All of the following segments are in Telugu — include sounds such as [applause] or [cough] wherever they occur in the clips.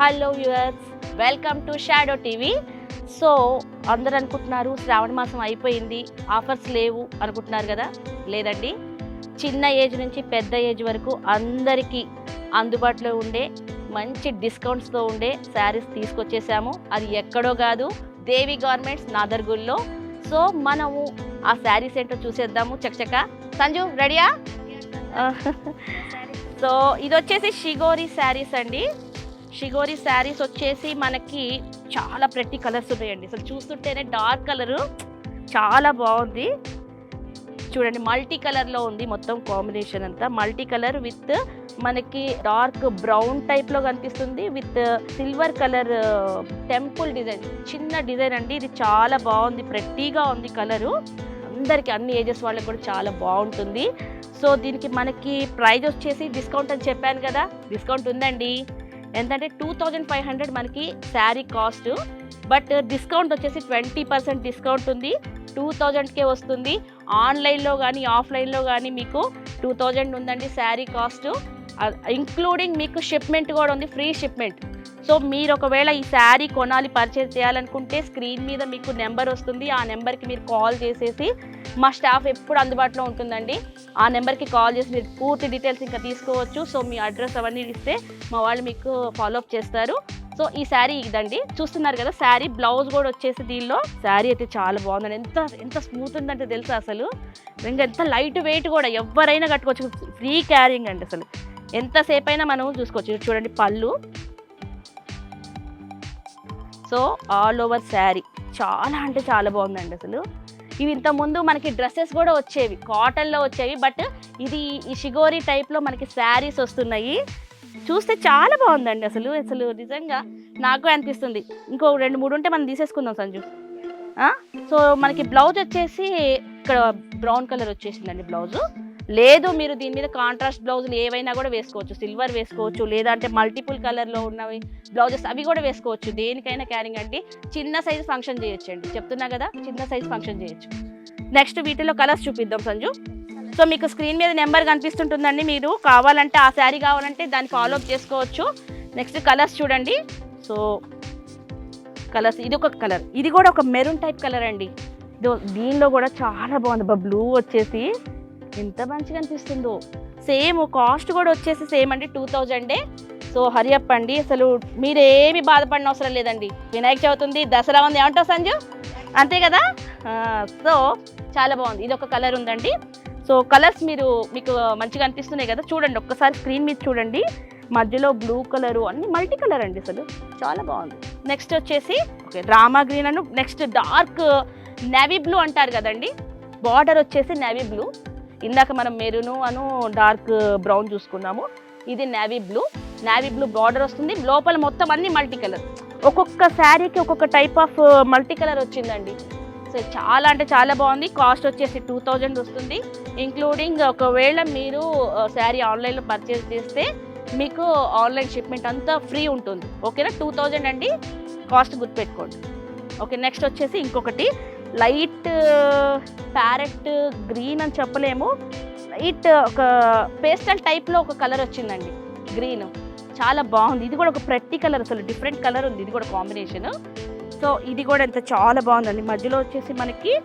Hello viewers welcome to shadow TV so అందరు అనుకుంటున్నారు శ్రావణ మాసం అయిపోయింది ఆఫర్స్ లేవు అనుకుంటున్నారు కదా? లేదండి. చిన్న ఏజ్ నుంచి పెద్ద ఏజ్ వరకు అందరికీ అందుబాటులో ఉండే మంచి డిస్కౌంట్స్తో ఉండే శారీస్ తీసుకొచ్చేసాము. అది ఎక్కడో కాదు దేవి గార్మెంట్స్ నాదర్గుల్లో. సో మనము ఆ శారీస్ ఏంటో చూసేద్దాము. చకచక సంజు రెడీయా? [laughs] సో ఇది వచ్చేసి షిగోరి శారీస్ అండి. షిగోరి శారీస్ వచ్చేసి మనకి చాలా ప్రతి కలర్స్ ఉన్నాయండి. అసలు చూస్తుంటేనే డార్క్ కలరు చాలా బాగుంది. చూడండి మల్టీ కలర్లో ఉంది మొత్తం కాంబినేషన్ అంతా. మల్టీ కలర్ విత్ మనకి డార్క్ బ్రౌన్ టైప్లో కనిపిస్తుంది. With silver colour temple design చిన్న డిజైన్ అండి. ఇది చాలా బాగుంది. ప్రెట్టీగా ఉంది కలరు అందరికీ అన్ని ఏజెస్ వాళ్ళకి కూడా చాలా బాగుంటుంది. సో దీనికి మనకి ప్రైజ్ వచ్చేసి డిస్కౌంట్ అని చెప్పాను కదా. డిస్కౌంట్ ఉందండి. ఎంతంటే టూ థౌజండ్ ఫైవ్ హండ్రెడ్ మనకి శారీ కాస్ట్. బట్ డిస్కౌంట్ వచ్చేసి ట్వంటీ పర్సెంట్ డిస్కౌంట్ ఉంది. టూ థౌజండ్కే వస్తుంది. ఆన్లైన్లో కానీ ఆఫ్లైన్లో కానీ మీకు టూ థౌజండ్ ఉందండి శారీ కాస్ట్. ఇంక్లూడింగ్ మీకు షిప్మెంట్ కూడా ఉంది ఫ్రీ షిప్మెంట్. సో మీరు ఒకవేళ ఈ శారీ కొనాలి పర్చేజ్ చేయాలనుకుంటే స్క్రీన్ మీద మీకు నెంబర్ వస్తుంది. ఆ నెంబర్కి మీరు కాల్ చేసేసి మా స్టాఫ్ ఎప్పుడు అందుబాటులో ఉంటుందండి. ఆ నెంబర్కి కాల్ చేసి మీరు పూర్తి డీటెయిల్స్ ఇంకా తీసుకోవచ్చు. సో మీ అడ్రస్ అవన్నీ ఇస్తే మా వాళ్ళు మీకు ఫాలోఅప్ చేస్తారు. సో ఈ శారీ ఇదండి. చూస్తున్నారు కదా శారీ బ్లౌజ్ కూడా వచ్చేసి దీనిలో. శారీ అయితే చాలా బాగుందండి. ఎంత ఎంత స్మూత్ ఉందంటే తెలుసా అసలు? ఇంకా ఎంత లైట్ వెయిట్ కూడా ఎవరైనా కట్టుకోవచ్చు. ఫ్రీ క్యారింగ్ అండి అసలు. ఎంతసేపు అయినా మనం చూసుకోవచ్చు. చూడండి పళ్ళు. So all over sari. చాలా అంటే చాలా బాగుందండి అసలు. ఇవి ఇంతకుముందు మనకి డ్రెస్సెస్ కూడా వచ్చేవి కాటన్లో వచ్చేవి బట్ ఇది ఈ షిగోరి టైప్లో మనకి శారీస్ వస్తున్నాయి. చూస్తే చాలా బాగుందండి అసలు అసలు నిజంగా నాకు అనిపిస్తుంది. ఇంకో రెండు మూడు ఉంటే మనం తీసేసుకుందాం సంజు. సో మనకి బ్లౌజ్ వచ్చేసి ఇక్కడ బ్రౌన్ కలర్ వచ్చేసిందండి బ్లౌజు. లేదు మీరు దీని మీద కాంట్రాస్ట్ బ్లౌజులు ఏవైనా కూడా వేసుకోవచ్చు. సిల్వర్ వేసుకోవచ్చు లేదంటే మల్టిపుల్ కలర్లో ఉన్నవి బ్లౌజెస్ అవి కూడా వేసుకోవచ్చు. దేనికైనా క్యారింగ్ అంటే చిన్న సైజ్ ఫంక్షన్ చేయొచ్చు అండి చెప్తున్నా కదా చిన్న సైజ్ ఫంక్షన్ చేయొచ్చు. నెక్స్ట్ వీటిలో కలర్స్ చూపిద్దాం సంజు. సో మీకు స్క్రీన్ మీద నెంబర్ కనిపిస్తుంటుందండి మీరు. కావాలంటే ఆ శారీ కావాలంటే దాన్ని ఫాలో అప్ చేసుకోవచ్చు. నెక్స్ట్ కలర్స్ చూడండి. సో కలర్స్ ఇది ఒక కలర్ ఇది కూడా ఒక మెరూన్ టైప్ కలర్ అండి. దీనిలో కూడా చాలా బాగుంది. బ్లూ వచ్చేసి ఎంత మంచిగా అనిపిస్తుందో. సేమ్ కాస్ట్ కూడా వచ్చేసి సేమ్ అండి టూ థౌజండే సో హరియప్ అండి. అసలు మీరేమి బాధపడిన అవసరం లేదండి. వినాయక చవితి ఉంది దసరా ఉంది ఏమంటావు సంజు? అంతే కదా? సో చాలా బాగుంది. ఇది ఒక కలర్ ఉందండి. సో కలర్స్ మీరు మీకు మంచిగా అనిపిస్తున్నాయి కదా? చూడండి ఒక్కసారి స్క్రీన్ మీద చూడండి. మధ్యలో బ్లూ కలరు అన్ని మల్టీ కలర్ అండి అసలు. చాలా బాగుంది. నెక్స్ట్ వచ్చేసి ఓకే డ్రామా గ్రీన్ అను నెక్స్ట్ డార్క్ నేవీ బ్లూ అంటారు కదండి? బార్డర్ వచ్చేసి నేవీ బ్లూ ఇందాక మనం మెరూను అను డార్క్ బ్రౌన్ చూసుకున్నాము. ఇది navy blue navy blue border వస్తుంది. లోపల మొత్తం అన్ని మల్టీ కలర్ ఒక్కొక్క శారీకి ఒక్కొక్క టైప్ ఆఫ్ మల్టీ కలర్ వచ్చిందండి. సో చాలా అంటే చాలా బాగుంది. కాస్ట్ వచ్చేసి టూ థౌజండ్ వస్తుంది. ఇంక్లూడింగ్ ఒకవేళ మీరు శారీ ఆన్లైన్లో పర్చేస్ చేస్తే మీకు ఆన్లైన్ షిప్మెంట్ అంతా ఫ్రీ ఉంటుంది. ఓకేనా టూ థౌజండ్ అండి. కాస్ట్ గుర్తుపెట్టుకోండి. ఓకే నెక్స్ట్ వచ్చేసి ఇంకొకటి. లైట్ ప్యారెట్ గ్రీన్ అని చెప్పలేము. లైట్ ఒక పేస్టల్ టైప్లో ఒక కలర్ వచ్చిందండి. గ్రీన్. చాలా బాగుంది. ఇది కూడా ఒక ప్రతి కలర్ అసలు డిఫరెంట్ కలర్ ఉంది. ఇది కూడా కాంబినేషన్. సో ఇది కూడా ఎంత చాలా బాగుందండి. మధ్యలో వచ్చేసి మనకి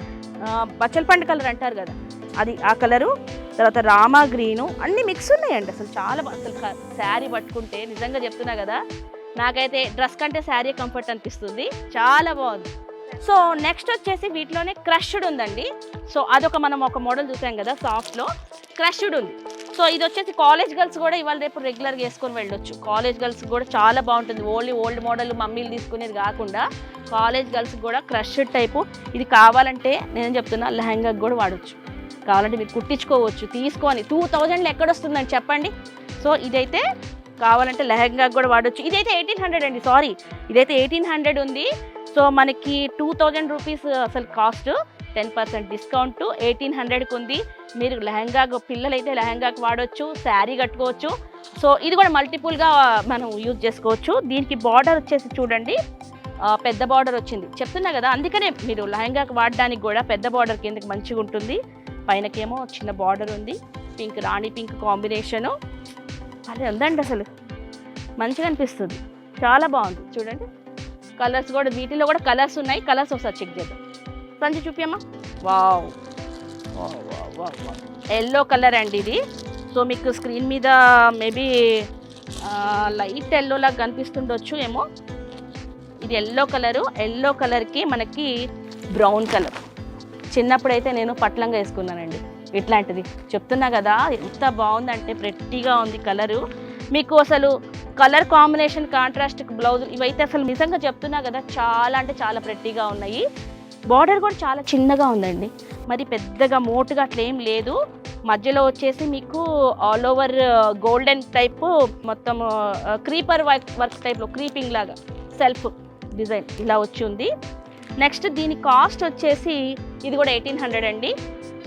ఆ, పండు కలర్ అంటారు కదా. అది ఆ కలరు. తర్వాత రామా గ్రీను. అన్ని మిక్స్ ఉన్నాయండి అసలు. చాలా అసలు శారీ పట్టుకుంటే నిజంగా చెప్తున్నా కదా. నాకైతే డ్రెస్ కంటే శారీ కంఫర్ట్ అనిపిస్తుంది. చాలా బాగుంది. సో నెక్స్ట్ వచ్చేసి వీటిలోనే క్రష్డ్ ఉందండి. సో అదొక మనం ఒక మోడల్ చూసాం కదా సాఫ్ట్లో. క్రష్డ్ ఉంది. సో ఇది వచ్చేసి కాలేజ్ గర్ల్స్ కూడా ఇవాళ రేపు రెగ్యులర్గా వేసుకొని వెళ్ళొచ్చు. కాలేజ్ గర్ల్స్ కూడా చాలా బాగుంటుంది. ఓన్లీ ఓల్డ్ మోడల్ మమ్మీలు తీసుకునేది కాకుండా కాలేజ్ గర్ల్స్ కూడా క్రష్డ్ టైపు. ఇది కావాలంటే నేను చెప్తున్నా లెహంగాకి కూడా వాడచ్చు. కావాలంటే మీరు కుట్టించుకోవచ్చు. తీసుకొని టూ థౌజండ్లో ఎక్కడొస్తుందని చెప్పండి. సో ఇదైతే కావాలంటే లెహంగాకి కూడా వాడచ్చు. ఇదైతే ఎయిటీన్ హండ్రెడ్ అండి. సారీ. ఇదైతే ఎయిటీన్ హండ్రెడ్ ఉంది. సో మనకి టూ థౌజండ్ రూపీస్ అసలు cost ten percent discount eighteen హండ్రెడ్కి ఉంది. మీరు లెహంగా పిల్లలైతే లెహంగాకి వాడవచ్చు శారీ కట్టుకోవచ్చు. సో ఇది కూడా మల్టిపుల్గా మనం యూజ్ చేసుకోవచ్చు. దీనికి బార్డర్ వచ్చేసి చూడండి. పెద్ద బార్డర్ వచ్చింది. చెప్తున్నా కదా అందుకనే మీరు లెహంగాకి వాడడానికి కూడా పెద్ద బార్డర్ కిందకి మంచిగా ఉంటుంది. పైనకేమో చిన్న బార్డర్ ఉంది. పింక్ రాణి పింక్ కాంబినేషను. అదే ఉందండి అసలు. మంచిగా అనిపిస్తుంది. చాలా బాగుంది. చూడండి. కలర్స్ కూడా వీటిలో కూడా కలర్స్ ఉన్నాయి. కలర్స్ ఒకసారి చెక్ చేద్దాం. సంజు చూపియమ్మా. వావ్. ఎల్లో కలర్ అండి ఇది. సో మీకు స్క్రీన్ మీద మేబీ లైట్ ఎల్లో లాగా కనిపిస్తుండొచ్చు ఏమో. ఇది ఎల్లో కలరు. ఎల్లో కలర్కి మనకి బ్రౌన్ కలర్. చిన్నప్పుడైతే నేను పట్లంగా వేసుకున్నానండి. ఇట్లాంటిది. చెప్తున్నా కదా ఎంత బాగుందంటే ప్రెట్టిగా ఉంది కలరు. మీకు అసలు కలర్ కాంబినేషన్ కాంట్రాస్ట్ బ్లౌజ్ ఇవైతే అసలు నిజంగా చెప్తున్నా కదా చాలా అంటే చాలా ప్రెట్టిగా ఉన్నాయి. బార్డర్ కూడా చాలా చిన్నగా ఉందండి. మరి పెద్దగా మోటుగా అట్లా ఏం లేదు. మధ్యలో వచ్చేసి మీకు ఆల్ ఓవర్ గోల్డెన్ టైప్ మొత్తం క్రీపర్ వర్క్ వర్క్ టైప్లో క్రీపింగ్ లాగా సెల్ఫ్ డిజైన్ ఇలా వచ్చి ఉంది. నెక్స్ట్ దీని కాస్ట్ వచ్చేసి ఇది కూడా ఎయిటీన్ హండ్రెడ్ అండి.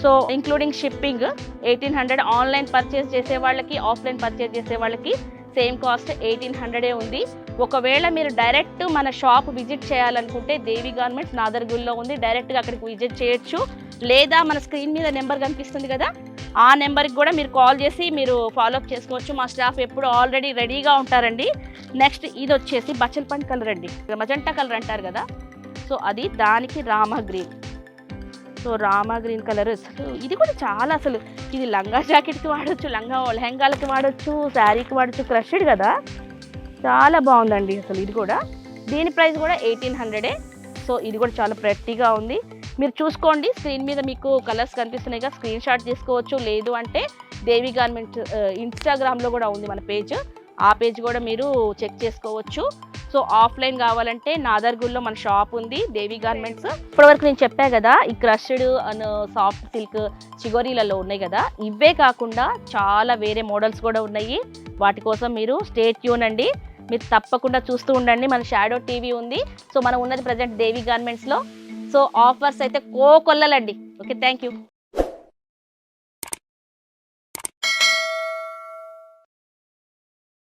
So including shipping eighteen hundred online purchase చేసే వాళ్ళకి ఆఫ్లైన్ పర్చేస్ చేసే వాళ్ళకి సేమ్ కాస్ట్ ఎయిటీన్ హండ్రెడే ఉంది. ఒకవేళ మీరు డైరెక్ట్ మన షాప్ విజిట్ చేయాలనుకుంటే దేవి గార్మెంట్స్ నాదర్గుల్లో ఉంది. డైరెక్ట్గా అక్కడికి విజిట్ చేయొచ్చు. లేదా మన స్క్రీన్ మీద నెంబర్ కనిపిస్తుంది కదా ఆ నెంబర్కి కూడా మీరు కాల్ చేసి మీరు ఫాలోఅప్ చేసుకోవచ్చు. మా స్టాఫ్ ఎప్పుడు ఆల్రెడీ రెడీగా ఉంటారండి. నెక్స్ట్ ఇది వచ్చేసి బచ్చల్పండ్ కలర్ అండి. మజంటా కలర్ అంటారు కదా సో అది దానికి Rama green. So Rama green colour. అసలు ఇది కూడా చాలా అసలు. ఇది లంగా జాకెట్కి వాడచ్చు లంగా లెహంగాలకి వాడచ్చు శారీకి వాడచ్చు క్రష్డ్ కదా. చాలా బాగుందండి అసలు ఇది కూడా. దీని ప్రైస్ కూడా ఎయిటీన్ హండ్రెడే. సో ఇది కూడా చాలా ప్రెట్టిగా ఉంది. మీరు చూసుకోండి స్క్రీన్ మీద మీకు కలర్స్ కనిపిస్తున్నాయి కదా స్క్రీన్ షాట్ తీసుకోవచ్చు. లేదు అంటే దేవి గార్మెంట్ ఇన్స్టాగ్రామ్లో కూడా ఉంది మన పేజ్. ఆ పేజ్ కూడా మీరు చెక్ చేసుకోవచ్చు. సో ఆఫ్లైన్ కావాలంటే నాదర్గుల్లో మన షాప్ ఉంది దేవి గార్మెంట్స్. ఇప్పటివరకు నేను చెప్పా కదా ఈ క్రష్డ్ అండ్ సాఫ్ట్ సిల్క్ చిగోరీలలో ఉన్నాయి కదా ఇవే కాకుండా చాలా వేరే మోడల్స్ కూడా ఉన్నాయి. వాటి కోసం మీరు స్టేట్ ట్యూన్ అండి. మీరు తప్పకుండా చూస్తూ ఉండండి. మన షాడో టీవీ ఉంది. సో మనం ఉన్నది ప్రజెంట్ దేవి గార్మెంట్స్లో. సో ఆఫర్స్ అయితే కోకొల్లలండి. Okay thank you